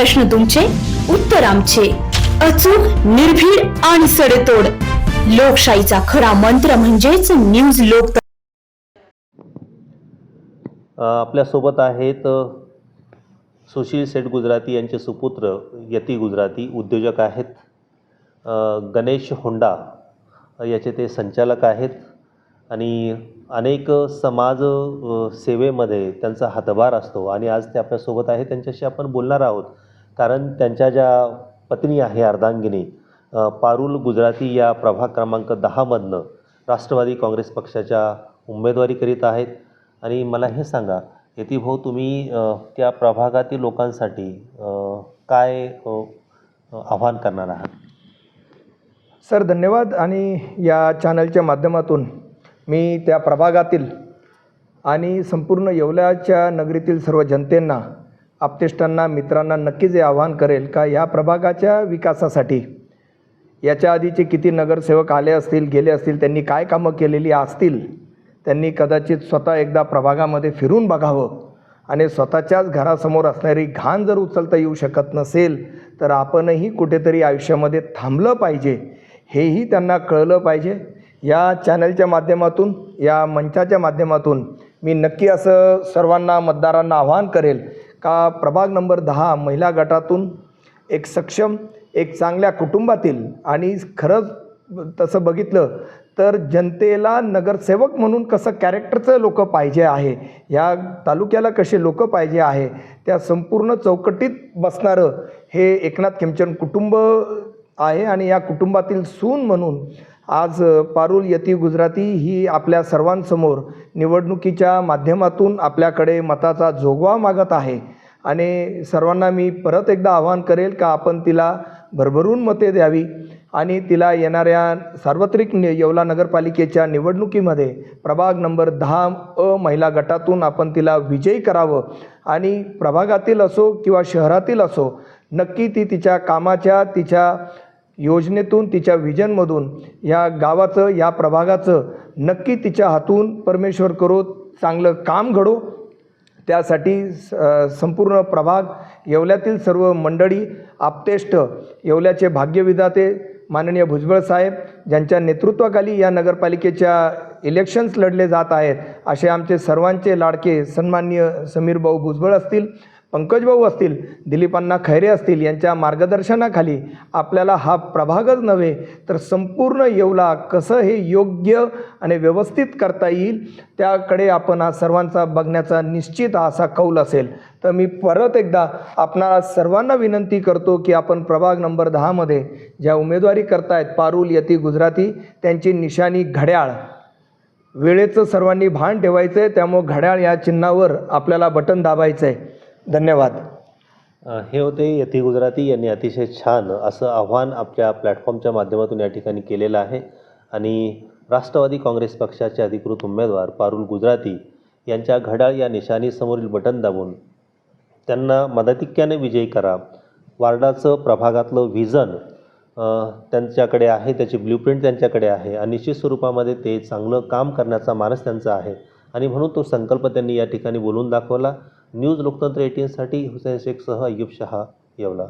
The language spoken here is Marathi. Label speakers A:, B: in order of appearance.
A: प्रश्न तुमचे उत्तर आमचे. अचूक निर्भीड आणि सडेतोड. लोकशाहीचा खरा मंत्र म्हणजेच न्यूज लोक
B: आपल्यासोबत आहेत सुशील सेठ गुजराती यांचे सुपुत्र यती गुजराती उद्योजक आहेत. गणेश होंडा याचे ते संचालक आहेत. आणि अनेक समाज सेवेमध्ये त्यांचा हातभार असतो. आणि आज ते आपल्यासोबत आहे त्यांच्याशी आपण बोलणार आहोत. कारण त्यांच्या ज्या पत्नी आहे अर्धांगिनी पारुल गुजराती या प्रभाग क्रमांक दहामधनं राष्ट्रवादी काँग्रेस पक्षाच्या उमेदवारी करीत आहेत. आणि मला हे सांगा यती भाऊ तुम्ही त्या प्रभागातील लोकांसाठी काय आव्हान करणार आहात?
C: सर धन्यवाद. आणि या चॅनलच्या माध्यमातून मी त्या प्रभागातील आणि संपूर्ण येवल्याच्या नगरीतील सर्व जनतेंना आप्तेष्टांना मित्रांना नक्कीच हे आवाहन करेल का या प्रभागाच्या विकासासाठी? याच्या आधीचे किती नगरसेवक आले असतील गेले असतील त्यांनी काय कामं केलेली असतील त्यांनी कदाचित स्वतः एकदा प्रभागामध्ये फिरून बघावं. आणि स्वतःच्याच घरासमोर असणारी घाण जर उचलता येऊ शकत नसेल तर आपणही कुठेतरी आयुष्यामध्ये थांबलं पाहिजे. हेही त्यांना कळलं पाहिजे. या चॅनलच्या माध्यमातून या मंचाच्या माध्यमातून मी नक्की असं सर्वांना मतदारांना आवाहन करेल का प्रभाग नंबर दहा महिला गटातून एक सक्षम एक चांगल्या कुटुंबातील आणि खरंच तसं बघितलं तर जनतेला नगरसेवक म्हणून कसं कॅरेक्टरचं लोक पाहिजे आहे या तालुक्याला कसे लोक पाहिजे आहे त्या संपूर्ण चौकटीत बसणारं हे एकनाथ खेमचंद कुटुंब आहे आणि या कुटुंबातील सून म्हणून आज पारुल यती गुजराती ही आपल्या सर्वांसमोर निवडणुकीच्या माध्यमातून आपल्याकडे मताचा जोगवा मागत आहे. आणि सर्वांना मी परत एकदा आवाहन करेल का आपण तिला भरभरून मते द्यावी आणि तिला येणाऱ्या सार्वत्रिक नि येवला नगरपालिकेच्या निवडणुकीमध्ये प्रभाग नंबर दहा अ महिला गटातून आपण तिला विजयी करावं. आणि प्रभागातील असो किंवा शहरातील असो नक्की ती तिच्या कामाच्या तिच्या योजनेतून तिच्या व्हिजनमधून या गावाचं या प्रभागाचं नक्की तिच्या हातून परमेश्वर करो चांगलं काम घडो. त्यासाठी स संपूर्ण प्रभाग येवल्यातील सर्व मंडळी आपतेष्ट येवल्याचे भाग्यविधाते माननीय भुजबळ साहेब ज्यांच्या नेतृत्वाखाली या नगरपालिकेच्या इलेक्शन्स लढले जात आहेत असे आमचे सर्वांचे लाडके सन्माननीय समीर भाऊ भुजबळ असतील. पंकज भाऊ असतील दिलीपांना खैरे असतील यांच्या मार्गदर्शनाखाली आपल्याला हा प्रभागच नव्हे तर संपूर्ण येवला कसं हे योग्य आणि व्यवस्थित करता येईल त्याकडे आपण हा सर्वांचा बघण्याचा निश्चित असा कौल असेल. तर मी परत एकदा आपणा सर्वांना विनंती करतो की आपण प्रभाग नंबर दहामध्ये ज्या उमेदवारी करतायत पारुल यती गुजराती त्यांची निशाणी घड्याळ. वेळेचं सर्वांनी भान ठेवायचं आहे त्यामुळं घड्याळ या चिन्हावर आपल्याला बटन दाबायचं आहे धन्यवाद.
B: हे होते यती गुजराती यांनी अतिशय छान असं आव्हान आपल्या प्लॅटफॉर्मच्या माध्यमातून या ठिकाणी केलेलं आहे. आणि राष्ट्रवादी काँग्रेस पक्षाचे अधिकृत उमेदवार पारुल गुजराती यांच्या घड्याळ या निशाणीसमोरील बटन दाबून त्यांना मदतिक्याने विजयी करा. वार्डाचं प्रभागातलं व्हिजन त्यांच्याकडे आहे त्याची ब्ल्यूप्रिंट त्यांच्याकडे आहे आणि निश्चित स्वरूपामध्ये ते चांगलं काम करण्याचा मानस त्यांचा आहे. आणि म्हणून तो संकल्प त्यांनी या ठिकाणी बोलून दाखवला. न्यूज लोकतंत्र एटीनसाठी हुसेन शेखसह अय्यूब शहा येवला.